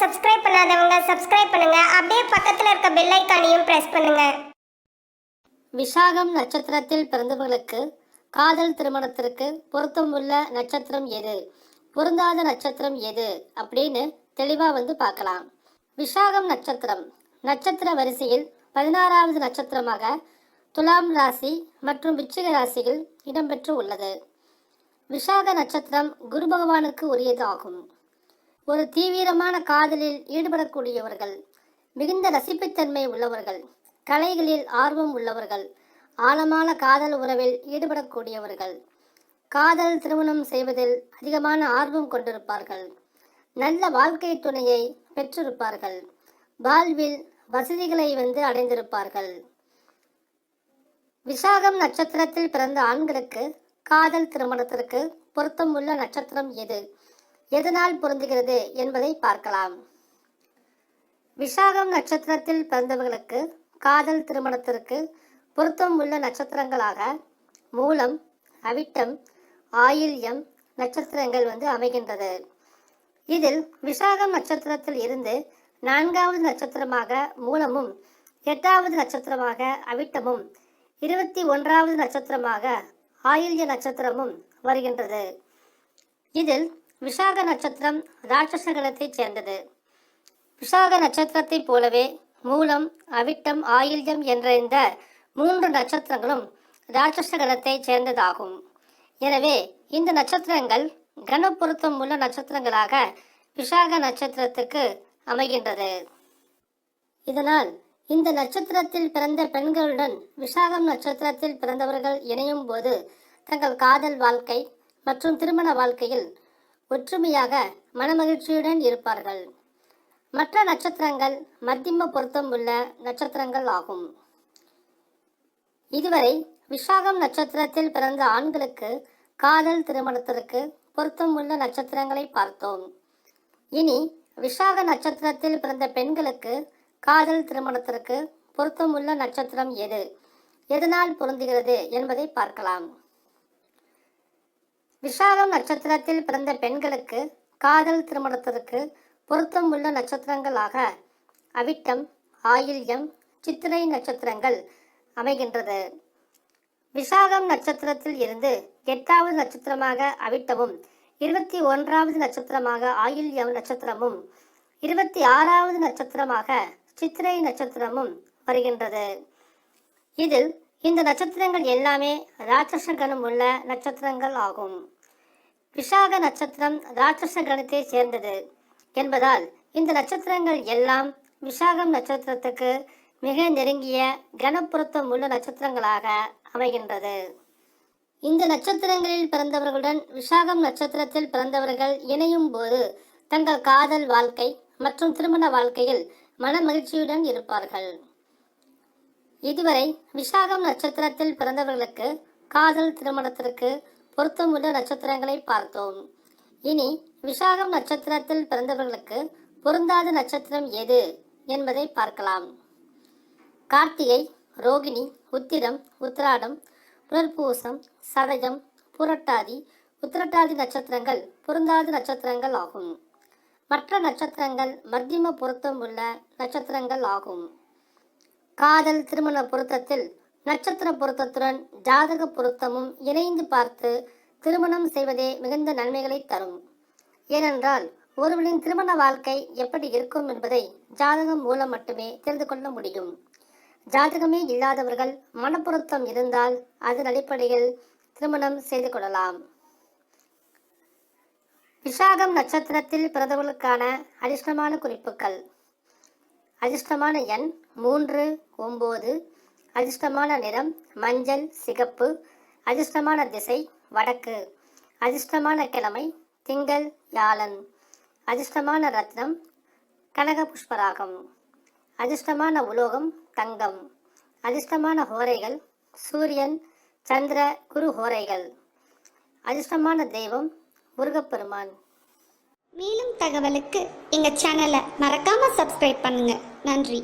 Subscribe பண்ணாதவங்க subscribe பண்ணுங்க. அப்படியே பக்கத்துல இருக்க பெல் ஐக்கானையும் பிரஸ் பண்ணுங்க. விசாகம் நட்சத்திரத்தில் பிறந்தவர்களுக்கு காதல் திருமணத்திற்கு பொருத்தம் உள்ள நட்சத்திரம் எது? பொருந்தாத நட்சத்திரம் எது? அப்படின்னு தெளிவாக வந்து பார்க்கலாம். விசாகம் நட்சத்திரம். நட்சத்திர வரிசையில் பதினாறாவது நட்சத்திரமாக துலாம் ராசி மற்றும் விச்சிக ராசியில் இடம்பெற்று உள்ளது. விஷாக நட்சத்திரம் குரு பகவானுக்கு உரியது ஆகும் ஒரு தீவிரமான காதலில் ஈடுபடக்கூடியவர்கள் மிகுந்த ரசிப்புத்தன்மை உள்ளவர்கள் கலைகளில் ஆர்வம் உள்ளவர்கள் ஆழமான காதல் உறவில் ஈடுபடக்கூடியவர்கள். காதல் திருமணம் செய்வதில் அதிகமான ஆர்வம் கொண்டிருப்பார்கள். நல்ல வாழ்க்கை துணையை பெற்றிருப்பார்கள். வாழ்வில் வசதிகளை வந்து அடைந்திருப்பார்கள். விசாகம் நட்சத்திரத்தில் பிறந்த ஆண்களுக்கு காதல் திருமணத்திற்கு பொருத்தம் உள்ள நட்சத்திரம் எது? எதனால் பொருந்துகிறது என்பதை பார்க்கலாம். விசாகம் நட்சத்திரத்தில் பிறந்தவர்களுக்கு காதல் திருமணத்திற்கு பொருத்தம் உள்ள நட்சத்திரங்களாக மூலம் அவிட்டம் ஆயில்யம் நட்சத்திரங்கள் வந்து அமைகின்றது. இதில் விசாகம் நட்சத்திரத்தில் இருந்து நான்காவது நட்சத்திரமாக மூலமும் எட்டாவது நட்சத்திரமாக அவிட்டமும் இருபத்தி ஒன்றாவது நட்சத்திரமாக ஆயில்ய நட்சத்திரமும் வருகின்றது. இதில் விசாக நட்சத்திரம் ராட்சச கணத்தைச் சேர்ந்தது. விசாக நட்சத்திரத்தைப் போலவே மூலம் அவிட்டம் ஆயில்யம் என்ற இந்த மூன்று நட்சத்திரங்களும் ராட்சச கணத்தைச் சேர்ந்ததாகும். எனவே இந்த நட்சத்திரங்கள் கன பொருத்தம் உள்ள நட்சத்திரங்களாக விசாக நட்சத்திரத்துக்கு அமைகின்றது. இதனால் இந்த நட்சத்திரத்தில் பிறந்த பெண்களுடன் விசாகம் நட்சத்திரத்தில் பிறந்தவர்கள் இணையும் போது தங்கள் காதல் வாழ்க்கை மற்றும் திருமண வாழ்க்கையில் ஒற்றுமையாக மனமகிழ்ச்சியுடன் இருப்பார்கள். மற்ற நட்சத்திரங்கள் மத்தியம பொருத்தம் உள்ள நட்சத்திரங்கள் ஆகும். இதுவரை விஷாகம் நட்சத்திரத்தில் பிறந்த ஆண்களுக்கு காதல் திருமணத்திற்கு பொருத்தம் உள்ள நட்சத்திரங்களை பார்த்தோம். இனி விஷாக நட்சத்திரத்தில் பிறந்த பெண்களுக்கு காதல் திருமணத்திற்கு பொருத்தம் உள்ள நட்சத்திரம் எது? எதனால் பொருந்துகிறது என்பதை பார்க்கலாம். விஷாகம் நட்சத்திரத்தில் பிறந்த பெண்களுக்கு காதல் திருமணத்திற்கு பொருத்தம் உள்ள நட்சத்திரங்களாக அவிட்டம் ஆயில்யம் சித்திரை நட்சத்திரங்கள் அமைகின்றது. விசாகம் நட்சத்திரத்தில் இருந்து எட்டாவது நட்சத்திரமாக அவிட்டமும் இருபத்தி ஒன்றாவது நட்சத்திரமாக ஆயில்யம் நட்சத்திரமும் இருபத்தி ஆறாவது நட்சத்திரமாக சித்திரை நட்சத்திரமும் வருகின்றது. இதில் இந்த நட்சத்திரங்கள் எல்லாமே ராட்சச கணம் உள்ள நட்சத்திரங்கள் ஆகும். விஷாக நட்சத்திரம் ராட்சச கணத்தை சேர்ந்தது என்பதால் இந்த நட்சத்திரங்கள் எல்லாம் விஷாகம் நட்சத்திரத்துக்கு மிக நெருங்கிய கனப்பொருத்தம் உள்ள நட்சத்திரங்களாக அமைகின்றது. இந்த நட்சத்திரங்களில் பிறந்தவர்களுடன் விஷாகம் நட்சத்திரத்தில் பிறந்தவர்கள் இணையும் போது தங்கள் காதல் வாழ்க்கை மற்றும் திருமண வாழ்க்கையில் மன மகிழ்ச்சியுடன் இருப்பார்கள். இதுவரை விசாகம் நட்சத்திரத்தில் பிறந்தவர்களுக்கு காதல் திருமணத்திற்கு பொருத்தமுள்ள நட்சத்திரங்களை பார்த்தோம். இனி விசாகம் நட்சத்திரத்தில் பிறந்தவர்களுக்கு பொருந்தாத நட்சத்திரம் எது என்பதை பார்க்கலாம். கார்த்திகை ரோகிணி உத்திரம் உத்திராடம் புனர்பூசம் சதயம் புரட்டாதி உத்திரட்டாதி நட்சத்திரங்கள் பொருந்தாத நட்சத்திரங்கள் ஆகும். மற்ற நட்சத்திரங்கள் மத்தியம பொருத்தம் உள்ள நட்சத்திரங்கள் ஆகும். காதல் திருமண பொருத்தத்தில் நட்சத்திர பொருத்தத்துடன் ஜாதக பொருத்தமும் இணைந்து பார்த்து திருமணம் செய்வதே மிகுந்த நன்மைகளை தரும். ஏனென்றால் ஒருவரின் திருமண வாழ்க்கை எப்படி இருக்கும் என்பதை ஜாதகம் மூலம் மட்டுமே தெரிந்து கொள்ள முடியும். ஜாதகமே இல்லாதவர்கள் மனப்பொருத்தம் இருந்தால் அதன் அடிப்படையில் திருமணம் செய்து கொள்ளலாம். விஷாகம் நட்சத்திரத்தில் பிறந்தவர்களுக்கான அதிர்ஷ்டமான குறிப்புகள். அதிர்ஷ்டமான எண் மூன்று ஒம்பது. அதிர்ஷ்டமான நிறம் மஞ்சள் சிகப்பு. அதிர்ஷ்டமான திசை வடக்கு. அதிர்ஷ்டமான கிழமை திங்கள் யாழன். அதிர்ஷ்டமான ரத்னம் கனக புஷ்பராகம். அதிர்ஷ்டமான உலோகம் தங்கம். அதிர்ஷ்டமான ஹோரைகள் சூரியன் சந்திர குரு ஹோரைகள். அதிர்ஷ்டமான தெய்வம் முருகப்பெருமான். மேலும் தகவலுக்கு எங்கள் சேனலை மறக்காம சப்ஸ்கிரைப் பண்ணுங்கள் நன்றி.